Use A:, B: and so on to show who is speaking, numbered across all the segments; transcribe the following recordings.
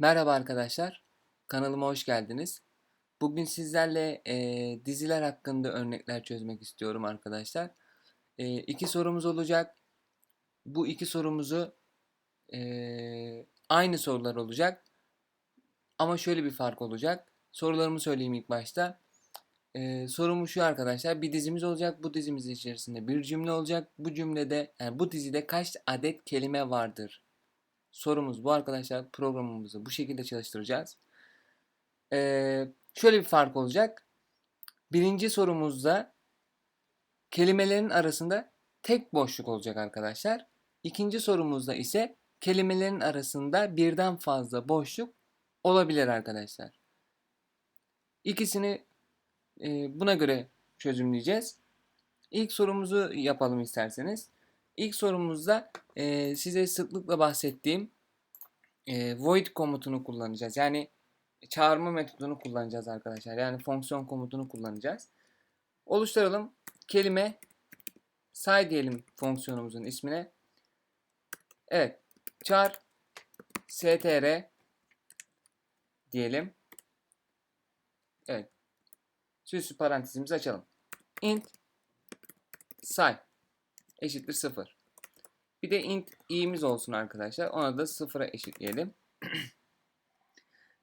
A: Merhaba arkadaşlar, kanalıma hoş geldiniz. Bugün sizlerle e, diziler hakkında örnekler çözmek istiyorum arkadaşlar. E, iki sorumuz olacak. Bu iki sorumuzu e, aynı sorular olacak. Ama şöyle bir fark olacak. Sorularımı söyleyeyim ilk başta. E, sorumu şu arkadaşlar. Bir dizimiz olacak. Bu dizimiz içerisinde bir cümle olacak. Bu cümlede, yani bu dizide kaç adet kelime vardır? Sorumuz bu arkadaşlar. Programımızı bu şekilde çalıştıracağız. Ee, şöyle bir fark olacak. Birinci sorumuzda kelimelerin arasında tek boşluk olacak arkadaşlar. İkinci sorumuzda ise kelimelerin arasında birden fazla boşluk olabilir arkadaşlar. İkisini e, buna göre çözümleyeceğiz. İlk sorumuzu yapalım isterseniz. İlk sorumuzda e, size sıklıkla bahsettiğim e, void komutunu kullanacağız. Yani çağırma metodunu kullanacağız arkadaşlar. Yani fonksiyon komutunu kullanacağız. Oluşturalım. Kelime say diyelim fonksiyonumuzun ismine. Evet. Char str diyelim. Evet. Süslü parantezimizi açalım. int say eşittir 0. Bir de int i'miz olsun arkadaşlar. Ona da 0'a eşitleyelim.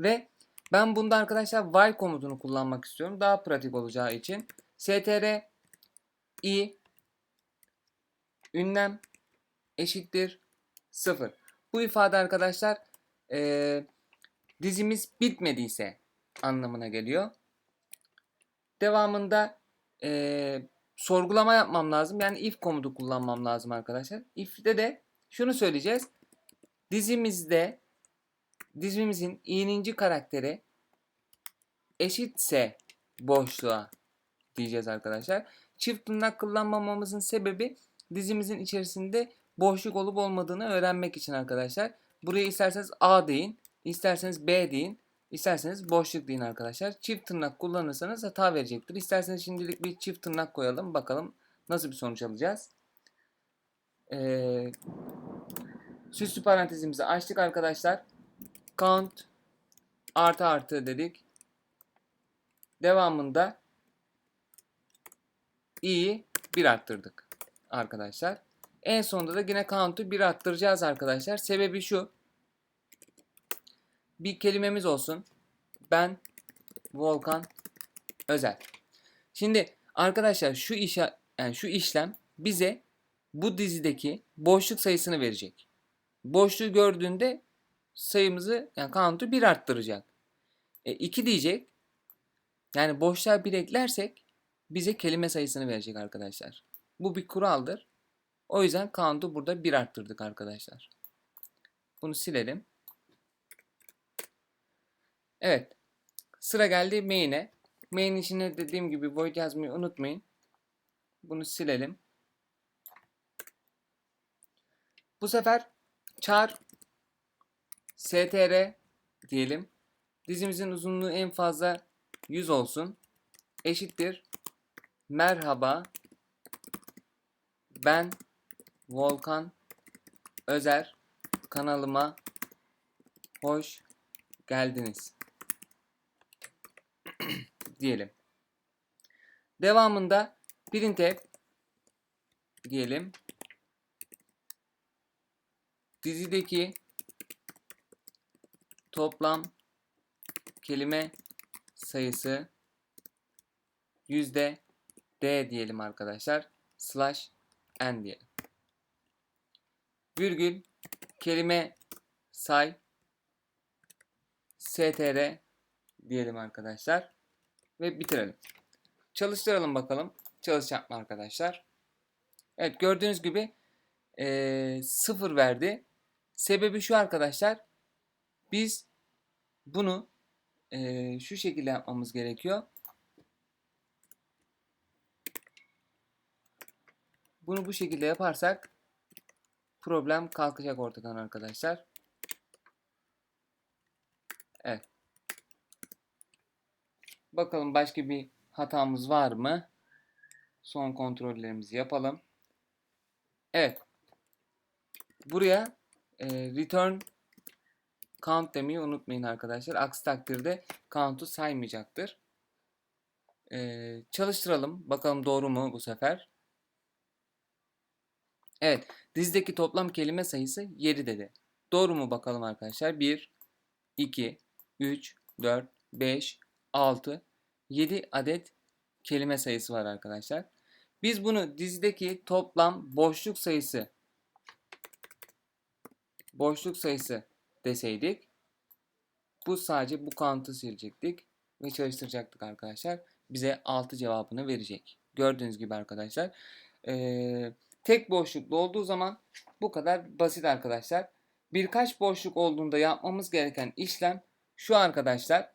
A: Ve ben bunda arkadaşlar while komutunu kullanmak istiyorum. Daha pratik olacağı için. str i ünlem eşittir 0. Bu ifade arkadaşlar e, dizimiz bitmediyse anlamına geliyor. Devamında e, sorgulama yapmam lazım. Yani if komutu kullanmam lazım arkadaşlar. If'te de şunu söyleyeceğiz. Dizimizde dizimizin i'ninci karakteri eşitse boşluğa diyeceğiz arkadaşlar. Çift tırnak kullanmamamızın sebebi dizimizin içerisinde boşluk olup olmadığını öğrenmek için arkadaşlar. Buraya isterseniz A deyin, isterseniz B deyin. İsterseniz boşluk deyin arkadaşlar. Çift tırnak kullanırsanız hata verecektir. İsterseniz şimdilik bir çift tırnak koyalım. Bakalım nasıl bir sonuç alacağız. Ee, süslü parantezimizi açtık arkadaşlar. Count artı artı dedik. Devamında i'yi 1 arttırdık arkadaşlar. En sonunda da yine count'u 1 arttıracağız arkadaşlar. Sebebi şu bir kelimemiz olsun. Ben Volkan Özel. Şimdi arkadaşlar şu işe yani şu işlem bize bu dizideki boşluk sayısını verecek. Boşluğu gördüğünde sayımızı yani count'u 1 arttıracak. E, 2 diyecek. Yani boşluğa 1 eklersek bize kelime sayısını verecek arkadaşlar. Bu bir kuraldır. O yüzden count'u burada 1 arttırdık arkadaşlar. Bunu silelim. Evet. Sıra geldi main'e. Main içine dediğim gibi void yazmayı unutmayın. Bunu silelim. Bu sefer char str diyelim. Dizimizin uzunluğu en fazla 100 olsun. Eşittir. Merhaba. Ben Volkan Özer kanalıma hoş geldiniz diyelim. Devamında printf diyelim. Dizideki toplam kelime sayısı yüzde d diyelim arkadaşlar. Slash n diyelim. Virgül kelime say str diyelim arkadaşlar. Ve bitirelim. Çalıştıralım bakalım. Çalışacak mı arkadaşlar? Evet gördüğünüz gibi e, sıfır verdi. Sebebi şu arkadaşlar. Biz bunu e, şu şekilde yapmamız gerekiyor. Bunu bu şekilde yaparsak problem kalkacak ortadan arkadaşlar. Evet. Bakalım başka bir hatamız var mı? Son kontrollerimizi yapalım. Evet. Buraya e, return count demeyi unutmayın arkadaşlar. Aksi takdirde count'u saymayacaktır. Ee, çalıştıralım. Bakalım doğru mu bu sefer. Evet. Dizdeki toplam kelime sayısı 7 dedi. Doğru mu bakalım arkadaşlar? 1, 2, 3, 4, 5, 6, 7 adet kelime sayısı var arkadaşlar. Biz bunu dizdeki toplam boşluk sayısı boşluk sayısı deseydik bu sadece bu count'u silecektik ve çalıştıracaktık arkadaşlar. Bize 6 cevabını verecek. Gördüğünüz gibi arkadaşlar. Ee, tek boşluklu olduğu zaman bu kadar basit arkadaşlar. Birkaç boşluk olduğunda yapmamız gereken işlem şu arkadaşlar.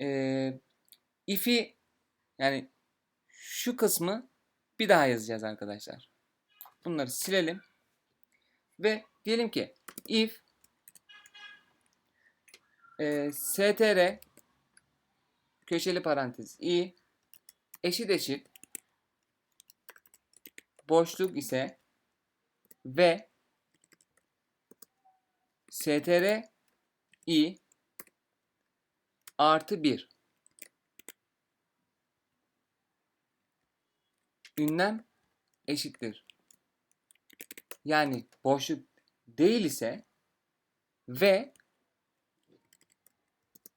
A: Ee, if'i yani şu kısmı bir daha yazacağız arkadaşlar. Bunları silelim. Ve diyelim ki if e, str köşeli parantez i eşit eşit boşluk ise ve str i artı 1 ünlem eşittir. Yani boşluk değil ise ve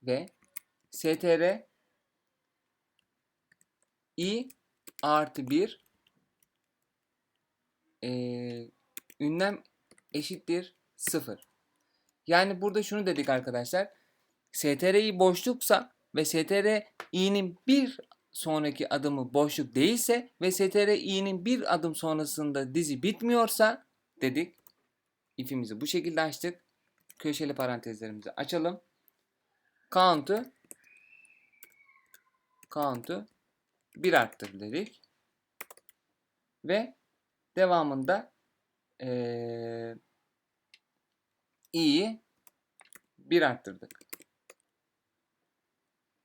A: ve str i artı 1 e, ünlem eşittir 0. Yani burada şunu dedik arkadaşlar. Str boşluksa ve str i'nin bir sonraki adımı boşluk değilse ve str i'nin bir adım sonrasında dizi bitmiyorsa dedik. ifimizi bu şekilde açtık. Köşeli parantezlerimizi açalım. Count'u count'u 1 arttır dedik. Ve devamında ee, i'yi 1 arttırdık.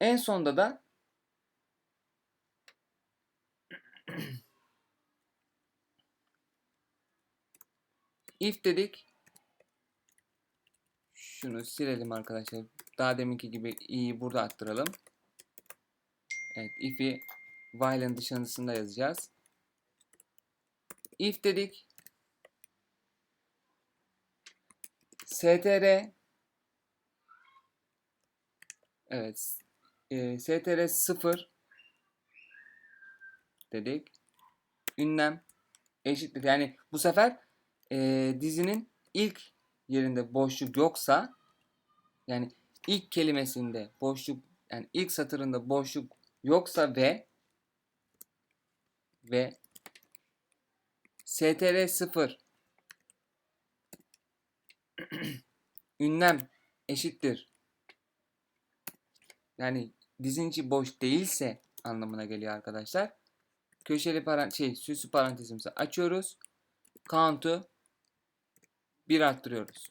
A: En sonda da if dedik. Şunu silelim arkadaşlar. Daha deminki gibi i'yi burada arttıralım. Evet if'i while'ın dışarısında yazacağız. If dedik. str Evet. E, str 0 dedik. Ünlem eşittir. Yani bu sefer e, dizinin ilk yerinde boşluk yoksa yani ilk kelimesinde boşluk yani ilk satırında boşluk yoksa ve ve str 0 ünlem eşittir. Yani dizin içi boş değilse anlamına geliyor arkadaşlar. Köşeli parantez şey süslü parantezimizi açıyoruz. Count'u 1 arttırıyoruz.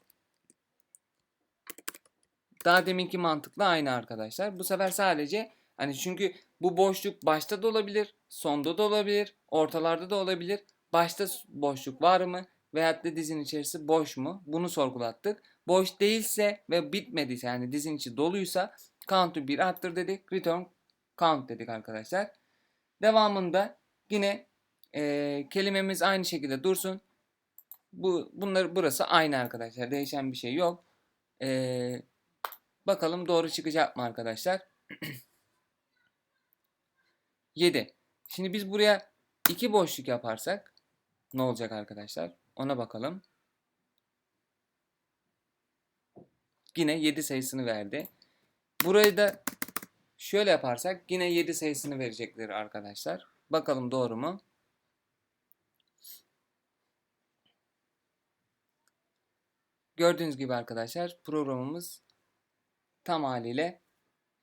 A: Daha deminki mantıkla aynı arkadaşlar. Bu sefer sadece hani çünkü bu boşluk başta da olabilir, sonda da olabilir, ortalarda da olabilir. Başta boşluk var mı? Veyahut da dizin içerisi boş mu? Bunu sorgulattık. Boş değilse ve bitmediyse yani dizin içi doluysa count'u 1 arttır dedik. Return count dedik arkadaşlar. Devamında yine e, kelimemiz aynı şekilde dursun. Bu bunlar burası aynı arkadaşlar. Değişen bir şey yok. E, bakalım doğru çıkacak mı arkadaşlar? 7. Şimdi biz buraya iki boşluk yaparsak ne olacak arkadaşlar? Ona bakalım. Yine 7 sayısını verdi. Burayı da şöyle yaparsak yine 7 sayısını verecektir arkadaşlar. Bakalım doğru mu? Gördüğünüz gibi arkadaşlar programımız tam haliyle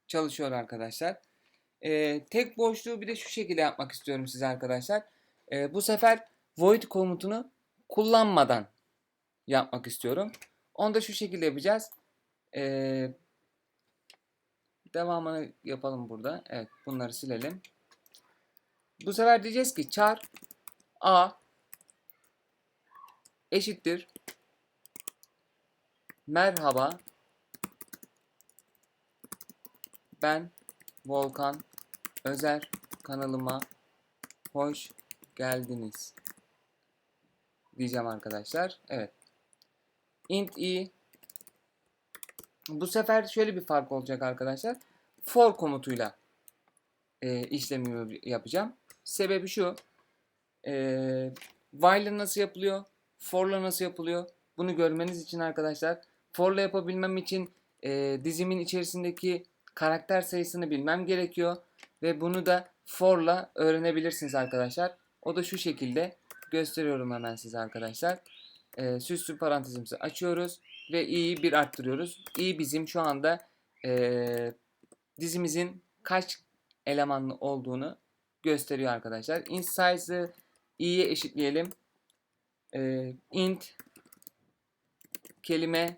A: çalışıyor arkadaşlar. Ee, tek boşluğu bir de şu şekilde yapmak istiyorum size arkadaşlar. Ee, bu sefer void komutunu kullanmadan yapmak istiyorum. Onu da şu şekilde yapacağız. Ee, devamını yapalım burada. Evet bunları silelim. Bu sefer diyeceğiz ki char a eşittir merhaba Ben Volkan Özer kanalıma hoş geldiniz. Diyeceğim arkadaşlar. Evet. int i bu sefer şöyle bir fark olacak arkadaşlar. For komutuyla e, işlemimi yapacağım. Sebebi şu. E, while'la nasıl yapılıyor? For'la nasıl yapılıyor? Bunu görmeniz için arkadaşlar for'la yapabilmem için e, dizimin içerisindeki karakter sayısını bilmem gerekiyor. Ve bunu da for'la öğrenebilirsiniz arkadaşlar. O da şu şekilde gösteriyorum hemen size arkadaşlar. E, süslü parantezimizi açıyoruz ve i'yi bir arttırıyoruz. i bizim şu anda e, dizimizin kaç elemanlı olduğunu gösteriyor arkadaşlar. int size'ı i'ye eşitleyelim. E, int kelime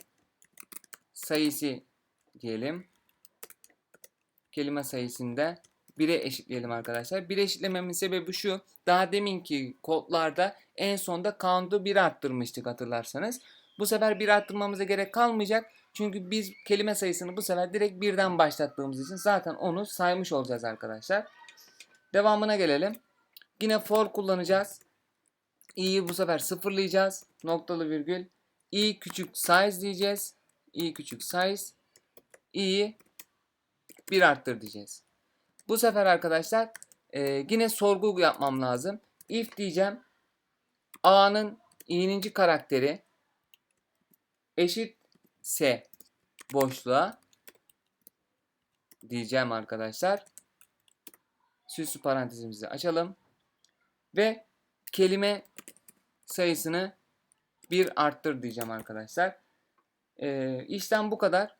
A: sayısı diyelim. Kelime sayısında 1'e eşitleyelim arkadaşlar. 1'e eşitlememin sebebi şu. Daha deminki kodlarda en sonda count'u 1 arttırmıştık hatırlarsanız. Bu sefer 1 arttırmamıza gerek kalmayacak. Çünkü biz kelime sayısını bu sefer direkt birden başlattığımız için zaten onu saymış olacağız arkadaşlar. Devamına gelelim. Yine for kullanacağız. i'yi bu sefer sıfırlayacağız. Noktalı virgül. i küçük size diyeceğiz. i küçük size. i'yi 1 arttır diyeceğiz. Bu sefer arkadaşlar e, yine sorgu yapmam lazım. If diyeceğim. A'nın i'ninci karakteri eşitse boşluğa diyeceğim arkadaşlar. Süslü parantezimizi açalım. Ve kelime sayısını bir arttır diyeceğim arkadaşlar. Ee, işlem bu kadar.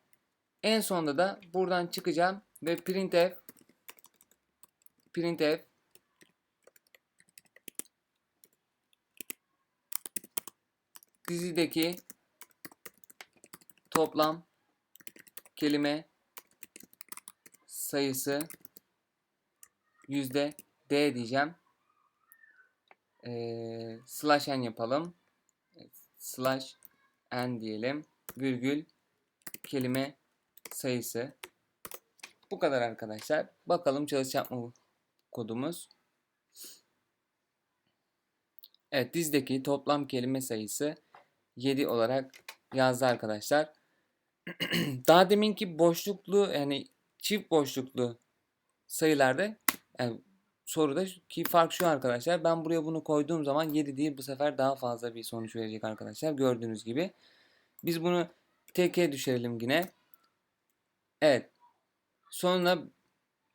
A: En sonunda da buradan çıkacağım ve printf printf dizideki toplam kelime sayısı yüzde d diyeceğim. Ee, slash n yapalım. Slash n diyelim. Virgül kelime sayısı. Bu kadar arkadaşlar. Bakalım çalışacak mı kodumuz. Evet dizdeki toplam kelime sayısı 7 olarak yazdı arkadaşlar. Daha deminki boşluklu yani çift boşluklu sayılarda yani soruda ki fark şu arkadaşlar. Ben buraya bunu koyduğum zaman 7 değil bu sefer daha fazla bir sonuç verecek arkadaşlar. Gördüğünüz gibi. Biz bunu teke düşürelim yine. Evet. Sonra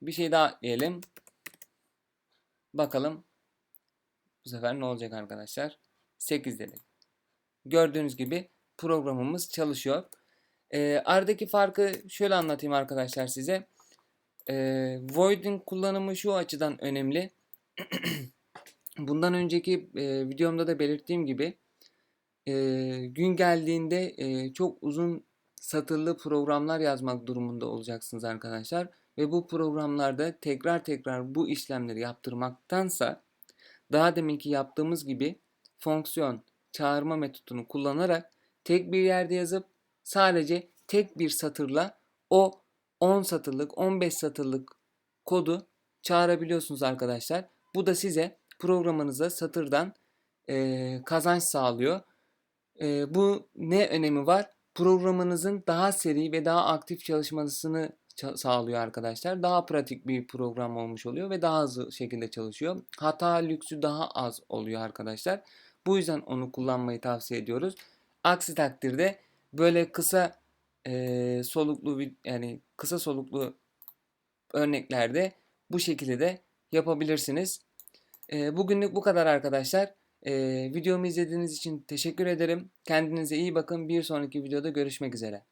A: bir şey daha ekleyelim. Bakalım bu sefer ne olacak arkadaşlar? 8 dedim. Gördüğünüz gibi programımız çalışıyor. E, aradaki farkı şöyle anlatayım arkadaşlar size. E, Void'in kullanımı şu açıdan önemli. Bundan önceki e, videomda da belirttiğim gibi e, gün geldiğinde e, çok uzun satırlı programlar yazmak durumunda olacaksınız arkadaşlar. Ve bu programlarda tekrar tekrar bu işlemleri yaptırmaktansa daha deminki yaptığımız gibi fonksiyon çağırma metodunu kullanarak tek bir yerde yazıp sadece tek bir satırla o 10 satırlık 15 satırlık kodu çağırabiliyorsunuz arkadaşlar. Bu da size programınıza satırdan e, kazanç sağlıyor. E, bu ne önemi var? Programınızın daha seri ve daha aktif çalışmasını sağlıyor arkadaşlar. Daha pratik bir program olmuş oluyor ve daha hızlı şekilde çalışıyor. Hata lüksü daha az oluyor arkadaşlar. Bu yüzden onu kullanmayı tavsiye ediyoruz. Aksi takdirde böyle kısa e, soluklu yani kısa soluklu örneklerde bu şekilde de yapabilirsiniz. E, bugünlük bu kadar arkadaşlar. E, videomu izlediğiniz için teşekkür ederim. Kendinize iyi bakın. Bir sonraki videoda görüşmek üzere.